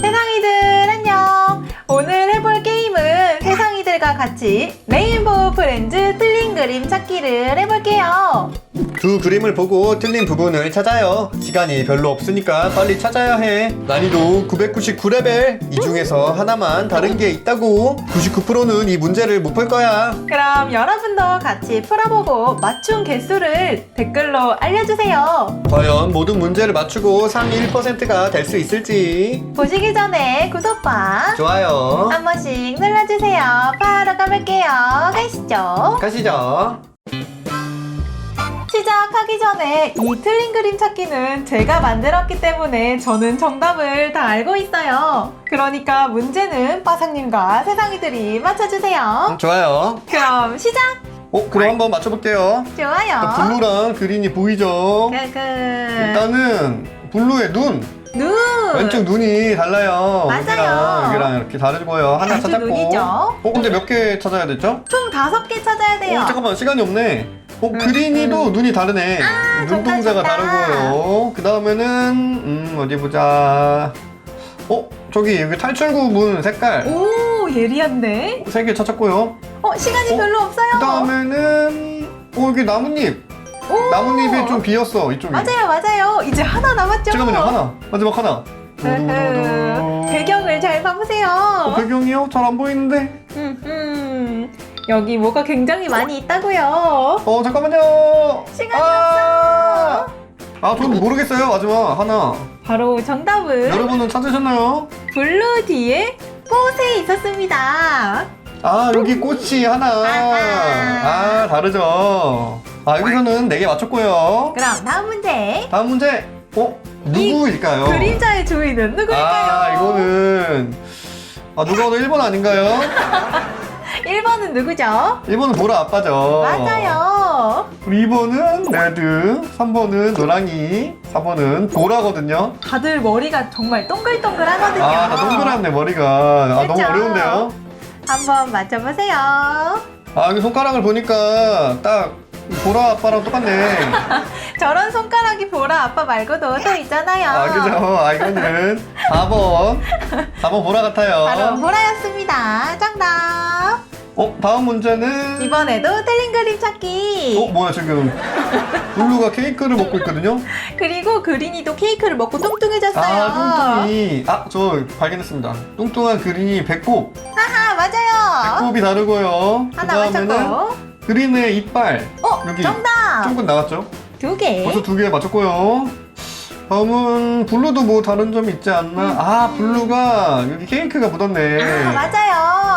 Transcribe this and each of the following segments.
세상이들 안녕. 오늘 해볼 게임은 세상이들과 같이 레인보우 프렌즈 틀린 그림 찾기를 해볼게요. 두 그림을 보고 틀린 부분을 찾아요. 시간이 별로 없으니까 빨리 찾아야 해. 난이도 999레벨. 이 중에서 하나만 다른 게 있다고. 99%는 이 문제를 못 풀 거야. 그럼 여러분도 같이 풀어보고 맞춘 개수를 댓글로 알려주세요. 과연 모든 문제를 맞추고 상위 1%가 될 수 있을지. 보시기 전에 구독과 좋아요. 한 번씩 눌러주세요. 바로 가볼게요. 가시죠. 가시죠. 시작하기 전에 이 틀린 그림 찾기는 제가 만들었기 때문에 저는 정답을 다 알고 있어요. 그러니까 문제는 빠상님과 세상이들이 맞춰주세요. 좋아요. 그럼 시작! 어, 그럼 한번 맞춰볼게요. 좋아요. 블루랑 그린이 보이죠? 그, 그, 일단은 블루의 눈. 눈! 왼쪽 눈이 달라요. 맞아요. 여기랑 여기랑 이렇게 다르고요. 하나 아주 찾았고. 눈이죠. 어, 근데 몇 개 찾아야 되죠? 총 다섯 개 찾아야 돼요. 어, 잠깐만 시간이 없네. 어, 음, 그린이도 음. 눈이 다르네. 아, 눈동자가 좋다, 좋다. 다르고요. 그 다음에는 음 어디 보자. 어, 저기 여기 탈출구 문 색깔 오, 예리한데? 세 개 찾았고요. 어, 시간이 어, 별로 없어요. 그 다음에는 어 여기 나뭇잎. 오. 나뭇잎이 좀 비었어 이쪽이. 맞아요, 맞아요. 이제 하나 남았죠? 잠깐만요 하나 마지막 하나. 으흐, 배경을 잘 봐보세요. 어, 배경이요? 잘 안 보이는데. 음, 음. 여기 뭐가 굉장히 많이 있다고요. 어 잠깐만요. 시간이 아, 아 저는 모르겠어요 마지막 하나. 바로 정답은 여러분은 찾으셨나요? 블루 뒤에 꽃에 있었습니다. 아 여기 꽃이 하나. 아하. 아 다르죠. 아 여기서는 네 개 맞췄고요. 그럼 다음 문제. 다음 문제. 어 누구일까요? 그림자의 주인은 누구일까요? 아 이거는 아 누가 봐도 1번 아닌가요? 1번은 누구죠? 1번은 보라 아빠죠. 맞아요. 우리 2번은 레드, 3번은 노랑이, 4번은 보라거든요. 다들 머리가 정말 동글동글하거든요. 아, 다 동그랗네, 머리가. 아, 너무 그쵸? 어려운데요? 한번 맞춰보세요. 아, 여기 손가락을 보니까 딱 보라 아빠랑 똑같네. 저런 손가락이 보라 아빠 말고도 또 있잖아요. 아, 그죠? 아, 이거는 4번. 4번 보라 같아요. 바로 보라였습니다. 정답. 어, 다음 문제는. 이번에도 틀린 그림 찾기. 어, 뭐야, 지금. 블루가 케이크를 먹고 있거든요? 그리고 그린이도 케이크를 먹고 뚱뚱해졌어요. 아, 뚱뚱이. 아, 저 발견했습니다. 뚱뚱한 그린이 배꼽. 하하, 맞아요. 배꼽이 다르고요. 하나 그다음에는 맞췄고. 그린의 이빨. 어, 여기 정답. 조금 나왔죠? 두 개. 벌써 두 개 맞췄고요. 다음은 블루도 뭐 다른 점이 있지 않나? 아, 블루가 여기 케이크가 묻었네. 아, 맞아요.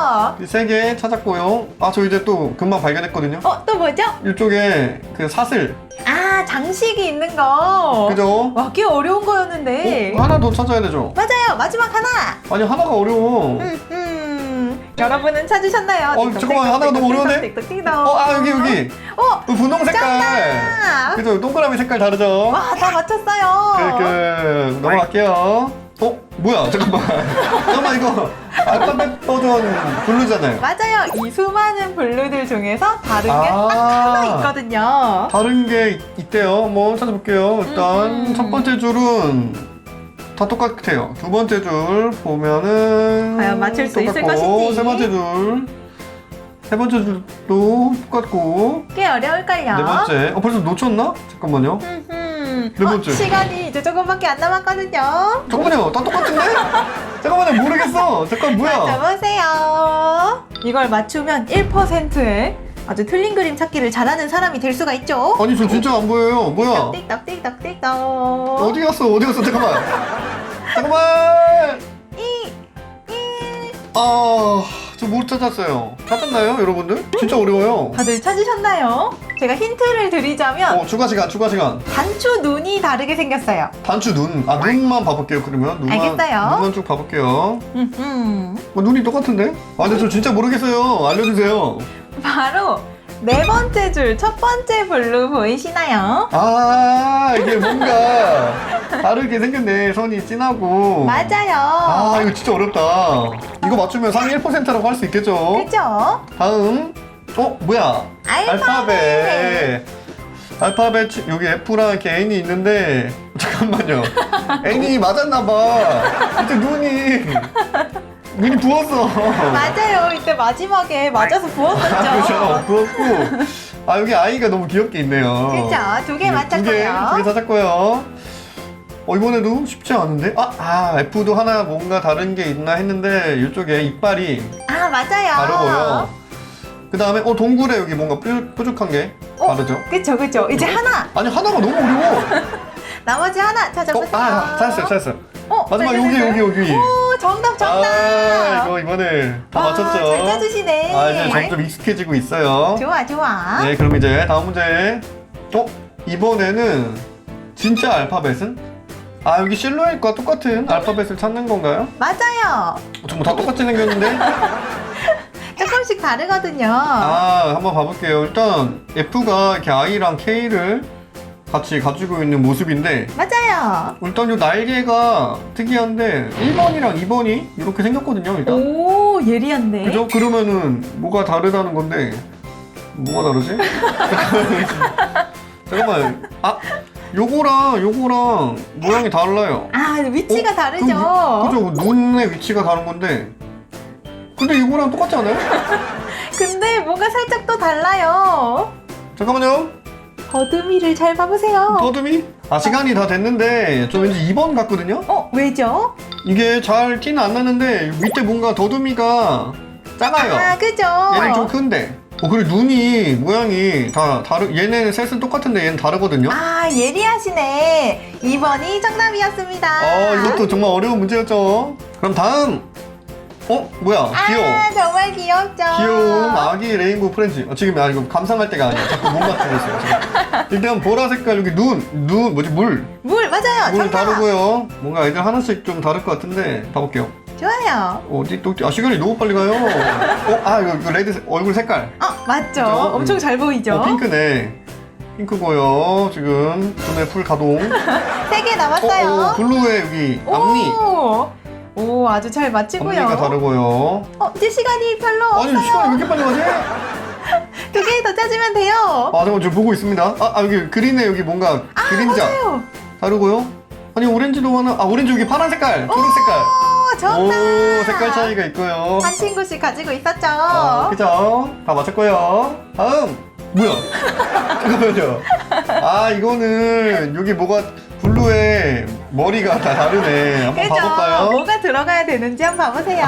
세 개 찾았고요. 아, 저 이제 또 금방 발견했거든요. 어, 또 뭐죠? 이쪽에 그 사슬. 아, 장식이 있는 거. 그죠? 와, 꽤 어려운 거였는데. 어, 하나 더 찾아야 되죠? 맞아요. 마지막 하나. 아니, 하나가 어려워. 음, 음. 여러분은 찾으셨나요? 어, 잠깐만, 하나가 너무 어려운데? 어, 아, 여기, 여기. 어, 그 분홍 색깔. 정답. 그죠? 동그라미 색깔 다르죠? 와, 다 맞췄어요. 그, 그, 넘어갈게요. 어? 뭐야? 잠깐만. 잠깐만, 이거. 알파벳 버전 블루잖아요. 맞아요. 이 수많은 블루들 중에서 다른 게 아. 딱 하나 있거든요. 다른 게 있- 있대요. 한번 찾아볼게요. 일단 음. 첫 번째 줄은 다 똑같아요. 두 번째 줄 보면은 과연 맞출 수 있을 것인지. 세 번째 줄, 세 번째 줄도 똑같고 꽤 어려울걸요. 네 번째. 어 벌써 놓쳤나? 잠깐만요. 음, 네 번째. 어, 시간이 이제 조금밖에 안 남았거든요. 잠깐만요. 다 똑같은데? 잠깐만요. 모르겠어. 잠깐 뭐야? 맞춰보세요. 이걸 맞추면 1%의 아주 틀린 그림 찾기를 잘하는 사람이 될 수가 있죠. 아니 저 진짜 안 보여요. 뭐야? 띡떡띡떡띡떡. 어디 갔어? 어디 갔어? 잠깐만. 잠깐만. 이, 이. 아, 저 못 찾았어요. 찾았나요, 여러분들? 진짜 어려워요. 다들 찾으셨나요? 제가 힌트를 드리자면 어, 추가 시간, 추가 시간. 단추 눈이 다르게 생겼어요. 단추 눈. 아, 눈만 봐볼게요, 그러면. 눈만, 알겠어요. 눈만 쭉 봐볼게요. 음, 음. 어, 눈이 똑같은데? 아, 근데 저 진짜 모르겠어요. 알려주세요. 바로 네 번째 줄 첫 번째 블루 보이시나요? 아, 이게 뭔가 다르게 생겼네. 선이 진하고. 맞아요. 아, 이거 진짜 어렵다. 이거 맞추면 상위 1%라고 할 수 있겠죠? 그죠? 다음. 어, 뭐야? 알파벳. 알파벳. 알파벳, 여기 F랑 개인이 있는데, 잠깐만요. 애니 맞았나봐. 이때 눈이 눈이 부었어. 맞아요. 이때 마지막에 맞아서 부었었죠. 그렇죠. 부었고. 아 여기 아이가 너무 귀엽게 있네요. 그쵸? 두개 네, 맞췄고요. 두 개, 두개 찾았고요. 어 이번에도 쉽지 않은데? 아, 아 F도 하나 뭔가 다른 게 있나 했는데 이쪽에 이빨이 아, 맞아요. 다르고요. 그 다음에 어 동굴에 여기 뭔가 뾰, 뾰족한 게 어? 다르죠? 그쵸, 그쵸. 이제 하나. 아니 하나가 너무 어려워. 나머지 하나 어, 찾아보세요. 아 찾았어요, 찾았어요. 어, 마지막 네, 여기 네, 여기 네. 여기. 오, 정답, 정답. 아 이거 이번에 다 와, 맞췄죠? 잘 찾으시네. 아 이제 점점 익숙해지고 있어요. 좋아, 좋아. 네 그럼 이제 다음 문제. 어 이번에는 진짜 알파벳은? 아 여기 실루엣과 똑같은 알파벳을 찾는 건가요? 맞아요. 어, 정말 다 똑같이 생겼는데? 조금씩 다르거든요. 아 한번 봐볼게요. 일단 F가 이렇게 I랑 K를 같이 가지고 있는 모습인데 맞아요. 일단 이 날개가 특이한데 1번이랑 2번이 이렇게 생겼거든요 일단 오, 예리한데. 그죠? 그러면은 뭐가 다르다는 건데 뭐가 다르지? 잠깐만 아 요거랑 요거랑 모양이 달라요 아, 위치가 어? 다르죠. 그죠? 눈의 위치가 다른 건데 근데 이거랑 똑같지 않아요? 근데 뭔가 살짝 또 달라요. 잠깐만요 버드미를 잘 봐보세요. 더듬이? 아 시간이 다 됐는데 저 왠지 2번 같거든요? 어, 왜죠? 이게 잘 티는 안 나는데 밑에 뭔가 더듬이가 작아요 아, 그죠? 얘는 좀 큰데 어 그리고 눈이 모양이 다 다르 얘네는 셋은 똑같은데 얘는 다르거든요 아, 예리하시네. 2번이 정답이었습니다. 아 이것도 정말 어려운 문제였죠 그럼 다음 어 뭐야 귀여워 아, 정말 귀엽죠? 귀여운 아기 레인보우 프렌즈 어, 지금 아 이거 감상할 때가 아니야 자꾸 못 맞추고 있어요 지금. 일단 보라 색깔 여기 눈 눈 뭐지 물 물, 맞아요. 물 정답. 다르고요 뭔가 애들 하나씩 좀 다를 것 같은데 봐볼게요 좋아요. 어디 또 아 시간이 너무 빨리 가요 어 아 이거, 이거 레드 색- 얼굴 색깔 어, 맞죠? 그죠? 엄청 잘 보이죠? 어 핑크네 핑크고요 지금 눈에 풀 가동 세개 어, 어, 남았어요. 블루에 여기 앞니 오, 오, 아주 잘 맞히고요. 앞니가 다르고요 어, 이제 시간이 별로 없어요. 아니 시간이 왜 이렇게 빨리 가지? 두 개더 찾으면 돼요. 아 잠깐만 저 보고 있습니다 아, 아 여기 그린에 여기 뭔가 아, 그림자 맞아요. 다르고요 아니 오렌지도 하나 아 오렌지 여기 파란 색깔 초록 색깔 오, 정답. 오 색깔 차이가 있고요 한 친구씩 가지고 있었죠. 어, 그죠 다 맞췄고요 다음 뭐야 잠깐만요 아 이거는 여기 뭐가 블루에 머리가 다 다르네 한번? 봐볼까요? 뭐가 들어가야 되는지 한번 봐보세요.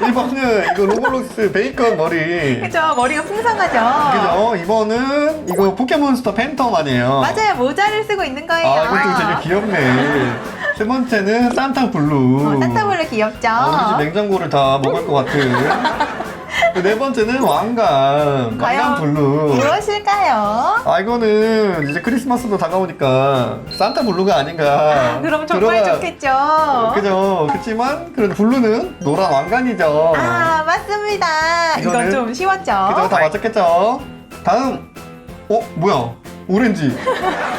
1번은 이거 로블록스 베이컨 머리 그죠? 머리가 풍성하죠? 그죠? 2번은 이거 포켓몬스터 팬텀 아니에요? 맞아요. 모자를 쓰고 있는 거예요. 아 이것도 되게 귀엽네 세 번째는 산타 블루 어, 산타볼레 귀엽죠? 아, 우리 집 냉장고를 다 먹을 것 같은 그네 번째는 왕관 과연 왕관 블루. 무엇일까요? 아 이거는 이제 크리스마스도 다가오니까 산타 블루가 아닌가. 아, 그럼 정말 들어가- 좋겠죠? 그죠? 그렇지만 그래도 블루는 노란 왕관이죠. 아, 맞습니다. 이건 이거는- 좀 쉬웠죠? 그죠? 다 맞췄겠죠? 다음. 어 뭐야 오렌지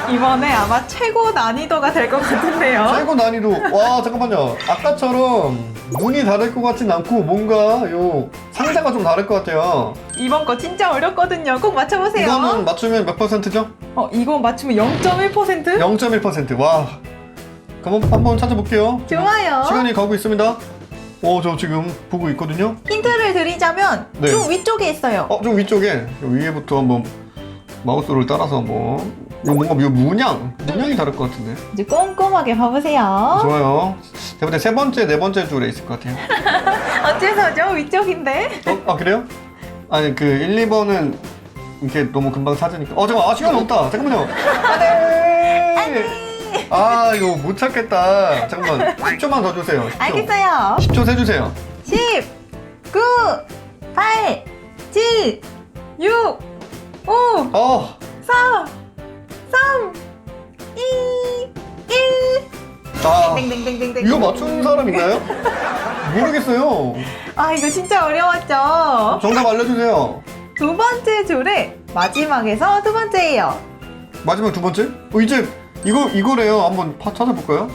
이번에 아마 최고 난이도가 될 것 같은데요. 최고 난이도 와 잠깐만요 아까처럼 눈이 다를 것 같진 않고 뭔가 요 상자가 좀 다를 것 같아요 이번 거 진짜 어렵거든요. 꼭 맞춰보세요. 이거는 맞추면 몇 퍼센트죠? 어, 이거 맞추면 0.1%? 0.1%와 그럼 한번 찾아볼게요 좋아요. 시간이 가고 있습니다 어 저 지금 보고 있거든요 힌트를 드리자면 네. 좀 위쪽에 있어요. 어 좀 위쪽에 요 위에부터 한번 마우스를 따라서 한번 이거 뭔가 이거 문양 문양이 다를 것 같은데 이제 꼼꼼하게 봐보세요. 좋아요 대부분 세 번째 네 번째 줄에 있을 것 같아요 어째서죠? 위쪽인데? 어? 아 그래요? 아니 그 1, 2번은 이렇게 너무 금방 찾으니까 어 잠깐 아 시간이 없다 잠깐만요 안돼 아 이거 못 찾겠다 잠깐만 10초만 더 주세요 10초. 알겠어요. 10초 세주세요 10, 9, 8, 7, 6, 5, 어 4, 3, 2, 1. 아, 땡땡땡땡땡. 이거 맞춘 사람 있나요? 모르겠어요 아, 이거 진짜 어려웠죠? 정답 알려주세요 두 번째 줄에 마지막에서 두 번째예요. 마지막 두 번째? 어 이제 이거 이거래요 한번 파- 찾아볼까요?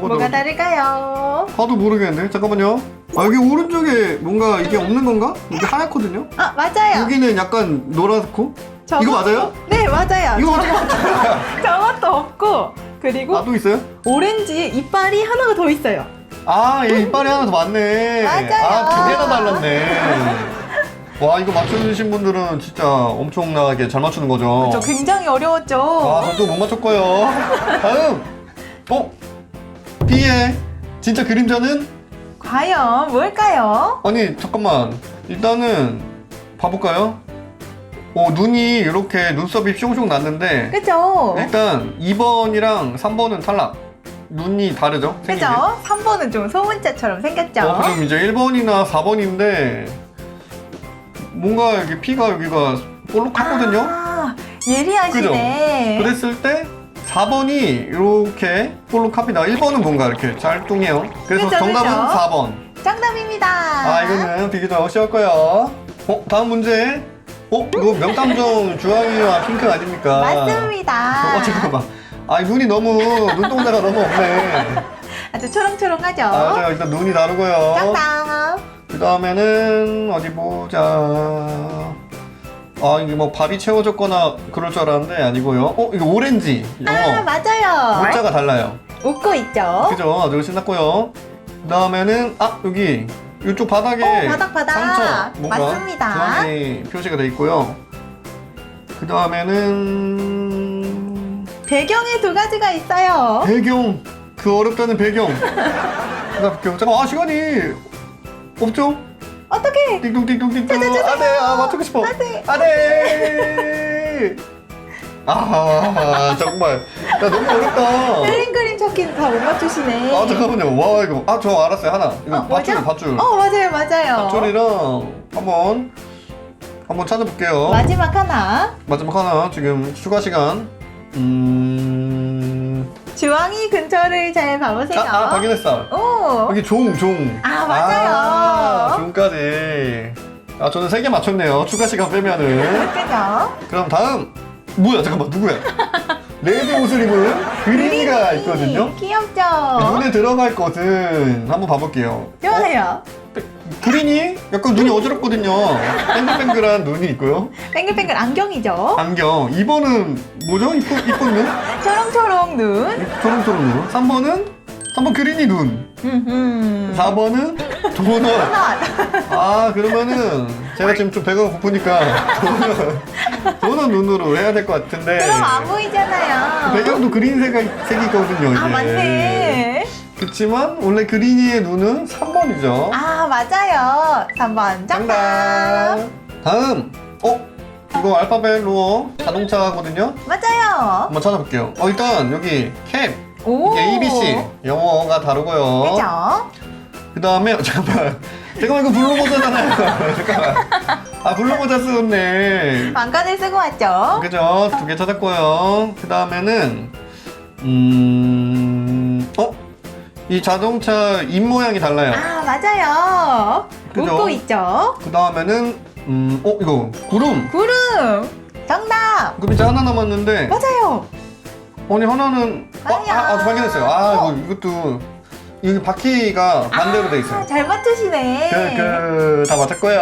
뭐가 뭐가? 다를까요? 봐도 모르겠는데 잠깐만요 아 여기 오른쪽에 뭔가 이게 없는 건가? 이게 하얗거든요? 아, 맞아요. 여기는 약간 노랗고 저거- 이거 맞아요? 네, 맞아요. 이거 맞춰요? 저것도 없고 그리고 아, 또 있어요? 오렌지 이빨이 하나가 더 있어요. 아, 얘 이빨이 하나 더 많네. 맞아요. 아, 두 개나 달랐네. 와, 이거 맞춰주신 분들은 진짜 엄청나게 잘 맞추는 거죠. 저 굉장히 어려웠죠. 아, 저도 못 맞췄고요. 다음! 어? B의 진짜 그림자는? 과연 뭘까요? 아니, 잠깐만. 일단은 봐볼까요? 어, 눈이 이렇게 눈썹이 뿅뿅 났는데 그죠? 일단 2번이랑 3번은 탈락. 눈이 다르죠? 생긴 게. 그죠? 3번은 좀 소문자처럼 생겼죠? 어, 그럼 이제 1번이나 4번인데 뭔가 여기 피가 여기가 볼록하거든요? 아, 예리하시네. 그랬을 때 4번이 이렇게 볼록합니다. 1번은 뭔가 이렇게 잘 뚱해요. 그래서 그죠, 정답은 그죠? 4번. 정답입니다. 아, 이거는 비교적 쉬웠고요. 어, 다음 문제. 어, 이거 명탐정 주황이와 핑크 아닙니까? 맞습니다. 어, 잠깐만. 아, 눈이 너무, 눈동자가 너무 없네. 아주 초롱초롱하죠? 아, 자, 일단 눈이 다르고요. 정답. 그 다음에는 어디 보자. 아 이게 뭐 밥이 채워졌거나 그럴 줄 알았는데 아니고요. 어 이거 오렌지 아, 영어 맞아요. 문자가 달라요. 웃고 있죠? 그죠? 아주 신났고요. 그 다음에는 아 여기 이쪽 바닥에 오, 바닥, 바닥. 상처 뭔가 맞습니다. 주황이 표시가 돼 있고요. 그 다음에는 배경에 두 가지가 있어요. 배경 그 어렵다는 배경. 그다음 잠깐 아 시간이 없죠? 어떻게? 띵동띵동띵동. 아네 아 맞추고 싶어 안돼. 아네 아 정말 야 너무 어렵다 그림 그림 찾기는 다 못 맞추시네. 아 잠깐만요 와 이거 아 저 알았어요 하나 이거 어, 밧줄 뭐죠? 밧줄 어, 맞아요, 맞아요. 밧줄이랑 한번 한번 찾아볼게요 마지막 하나. 마지막 하나 지금 추가 시간 음... 주황이 근처를 잘 봐보세요. 아, 아 확인했어 오. 여기 종 종 아, 맞아요. 아, 종까지 아 저는 세 개 맞췄네요 추가 시간 빼면은 그죠? 그럼 다음 뭐야 잠깐만 누구야 레드 옷을 입은 그린이가 있거든요 귀엽죠? 눈에 들어갈 것은 한번 봐볼게요 좋아요. 어, 그린이 약간 눈이 어지럽거든요 뱅글뱅글한 눈이 있고요 뱅글뱅글 안경이죠? 안경 2번은 뭐죠? 이쁜, 이쁜 눈? 초롱초롱 눈. 초롱초롱 눈 3번은 3번 그린이 눈 음. 4번은 도넛. 아 그러면은 제가 지금 좀 배가 고프니까 도넛 도넛 눈으로 해야 될 것 같은데 그럼 안 보이잖아요. 배경도 그린색이 색이거든요 이게 아, 맞네. 그렇지만 원래 그린이의 눈은 3번이죠 아, 맞아요. 3번 정답. 다음 어? 이거 알파벳로 자동차거든요 맞아요. 한번 찾아볼게요 어 일단 여기 캡 오. 이게 ABC 영어가 다르고요 그죠? 그 다음에 잠깐만 잠깐만 이거 블루모자잖아요 잠깐만 아 블루모자 쓰었네 왕관을 쓰고 왔죠? 그죠 두 개 찾았고요 그 다음에는 음 어? 이 자동차 입 모양이 달라요 아, 맞아요. 그죠? 웃고 있죠? 그 다음에는 음, 어 이거 구름. 구름. 정답. 그럼 이제 하나 남았는데 맞아요. 아니 하나는 어. 아, 아, 발견했어요. 아 어. 이거, 이것도 이 바퀴가 반대로 돼 있어요. 아, 잘 맞추시네. 그, 그, 다 맞췄고요.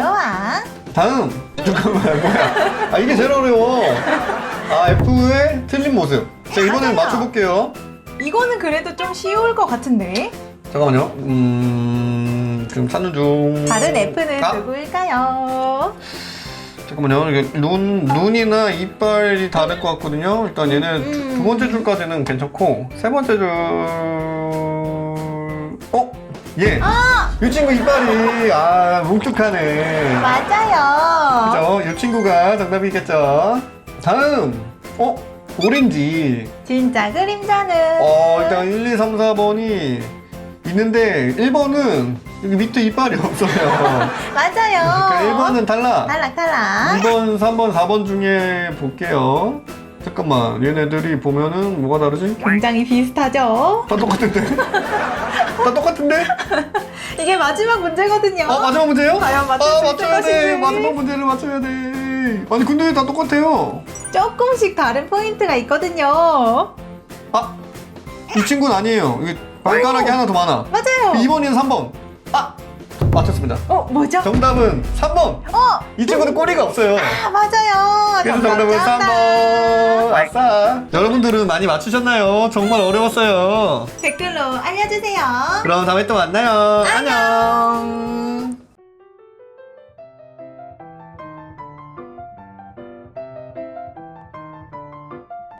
좋아. 다음. 잠깐만, 뭐야. 아, 이게 제일 어려워. 아, F의 틀린 모습. 제가 이번엔 맞아요. 맞춰볼게요. 이거는 그래도 좀 쉬울 것 같은데. 잠깐만요. 음, 지금 찾는 중. 다른 F는 아, 누구일까요? 잠깐만요. 이게 눈, 눈이나 이빨이 다를 것 같거든요. 일단 얘는 음. 두, 두 번째 줄까지는 괜찮고, 세 번째 줄, 어? 얘. 아! 이 친구 이빨이, 아, 뭉툭하네. 맞아요. 그죠? 이 친구가 정답이겠죠? 다음, 어? 오렌지. 진짜 그림자는. 어, 일단 1, 2, 3, 4번이 있는데, 1번은 여기 밑에 이빨이 없어요. 맞아요. 그러니까 1번은 달라. 탈락 탈락. 2번, 3번, 4번 중에 볼게요. 잠깐만, 얘네들이 보면은 뭐가 다르지? 굉장히 비슷하죠? 다 똑같은데? 다 똑같은데? 이게 마지막 문제거든요. 어, 마지막 문제요? 과연 맞출 아, 수 있을 맞춰야 돼. 것인지. 마지막 문제를 맞춰야 돼. 아니, 근데 다 똑같아요. 조금씩 다른 포인트가 있거든요. 아, 이 친구는 아니에요. 이게 발가락이 오. 하나 더 많아. 맞아요. 2번이는 3번. 아! 맞췄습니다. 어, 뭐죠? 정답은 3번. 어, 이 친구는 꼬리가 없어요. 아, 맞아요. 그래서 정답, 정답은 정답. 3번. 아싸. 여러분들은 많이 맞추셨나요? 정말 어려웠어요. 댓글로 알려주세요. 그럼 다음에 또 만나요. 안녕.